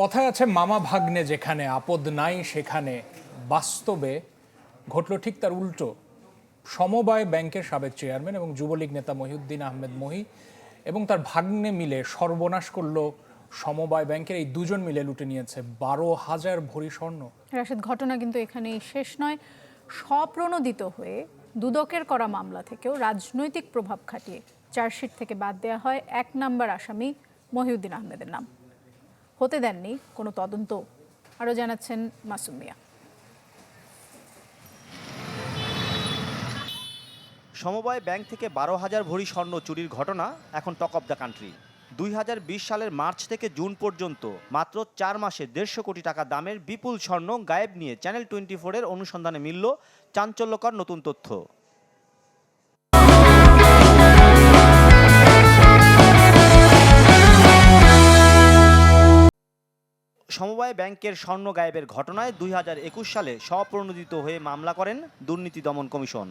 কথায় আছে, মামা ভাগ্নে যেখানে, আপদ নাই সেখানে। বাস্তবে ঘটল ঠিক তার উল্টো। সমবায় ব্যাংকের সাবেক চেয়ারম্যান এবং যুবলীগ নেতা মহিউদ্দিন আহমেদ মহি এবং তার ভাগ্নে মিলে সর্বনাশ করল সমবায় ব্যাংকের। এই দুজন মিলে লুটে নিয়েছে বারো হাজার ভরি স্বর্ণ। রাশেদ, ঘটনা কিন্তু এখানেই শেষ নয়। স্বপ্রণোদিত হয়ে দুদকের করা মামলা থেকেও রাজনৈতিক প্রভাব খাটিয়ে চার্জশিট থেকে বাদ দেওয়া হয় এক নম্বর আসামি মহিউদ্দিন আহমেদের নাম। হতে দেননি কোনো তদন্ত, আরও জানাচ্ছেন মাসুম মিয়া। সমবায় ব্যাংক থেকে বারো হাজার ভরি স্বর্ণ চুরির ঘটনা এখন টক অব দ্য কান্ট্রি। দুই হাজার বিশ সালের মার্চ থেকে জুন পর্যন্ত মাত্র চার মাসে দেড়শো কোটি টাকা দামের বিপুল স্বর্ণ গায়েব নিয়ে চ্যানেল টোয়েন্টি ফোরের অনুসন্ধানে মিলল চাঞ্চল্যকর নতুন তথ্য। সমবায় ব্যাংকের স্বর্ণ গায়েবের ঘটনায় দুই হাজার একুশ সালে স্বপ্রণোদিত হয়ে মামলা করেন দুর্নীতি দমন কমিশন।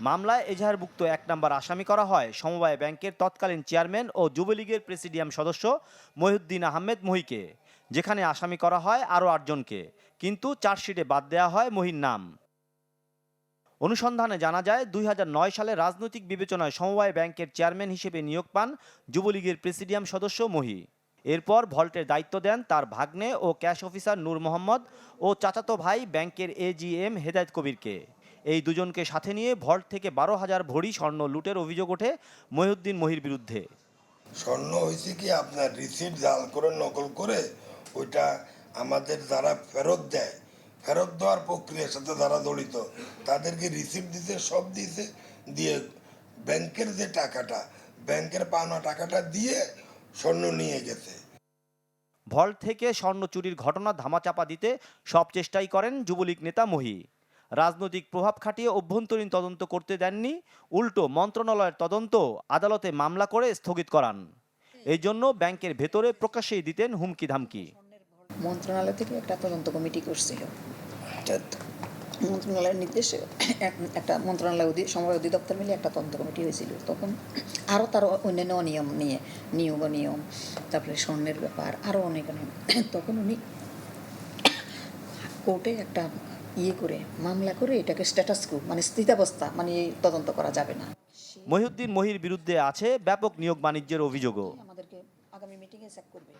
মামলায় এজাহারভুক্ত এক নম্বর আসামি করা হয় সমবায় ব্যাংকের তৎকালীন চেয়ারম্যান ও যুবলীগের প্রেসিডিয়াম সদস্য মহিউদ্দিন আহমেদ মহিকে, যেখানে আসামি করা হয় আরও আটজনকে কিন্তু চার্জশিটে বাদ দেওয়া হয় মহির নাম। অনুসন্ধানে জানা যায়, দুই হাজার নয় সালে রাজনৈতিক বিবেচনায় সমবায় ব্যাংকের চেয়ারম্যান হিসেবে নিয়োগ পান যুবলীগের প্রেসিডিয়াম সদস্য মহি। এরপর ভল্টের দায়িত্ব দেন তার ভাগ্নে ও ক্যাশ অফিসার নূর মোহাম্মদ ও চাচাতো ভাই ব্যাংকের এজিএম হেদায়ত কবিরকে। এই দুজনকে সাথে নিয়ে ভল্ট থেকে বারো হাজার ভরি স্বর্ণ লুটের অভিযোগ ওঠে মহিউদ্দিন মহির বিরুদ্ধে। স্বর্ণ হয়েছে কি আপনার রিসিপ্ট জাল করে, নকল করে, ওইটা আমাদের যারা ফেরত দেয়, ফেরত দেওয়ার প্রক্রিয়ার সাথে যারা জড়িত, তাদেরকে রিসিপ্ট দিতে, সব দিয়েছে দিয়ে ব্যাংকের যে টাকাটা, ব্যাংকের পাওনা টাকাটা দিয়ে স্বর্ণ নিয়ে গেছে। ভল্ট থেকে স্বর্ণ চুরির ঘটনা ধামাচাপা দিতে সব চেষ্টাই করেন যুবলীগ নেতা মহি। রাজনৈতিক প্রভাব খাটিয়ে অভ্যন্তরীণ তদন্ত করতে দেননি উল্টো মন্ত্রণালয়ের তদন্ত আদালতে মামলা করে স্থগিত করান। এই জন্য ব্যাংকের ভেতরে প্রকাশ্যেই দিতেন হুমকি ধামকি মন্ত্রণালয় থেকে একটা তদন্ত কমিটি করছিল। একটা মন্ত্রণালয়ের নির্দেশে এক- একটা মন্ত্রণালয় অধি সময় অধিদপ্তর মিলে একটা তদন্ত কমিটি হয়েছিল। তখন আরও তার অন্যান্য অনিয়ম নিয়ে নিয়োগ নিয়ম তারপরে স্বর্ণের ব্যাপার আরও অনেক অনেক তখন উনি কোর্টে একটা ইয়ে করে মামলা করে এটাকে স্ট্যাটাস কো মানে স্থিতাবস্থা মানে তদন্ত করা যাবে না। মহিউদ্দিন মহির বিরুদ্ধে আছে ব্যাপক নিয়োগ বাণিজ্যের অভিযোগও। আমাদেরকে আগামী মিটিংয়ে চেক করবে।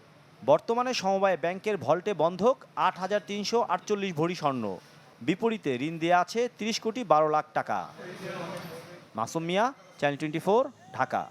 বর্তমানে সমবায় ব্যাংকের ভল্টে বন্ধক আট হাজার তিনশো আটচল্লিশ ভরি স্বর্ণ। বিপরীতে ঋণ দেওয়া আছে তিরিশ কোটি বারো লাখ টাকা। Masum Mia channel twenty Dhaka.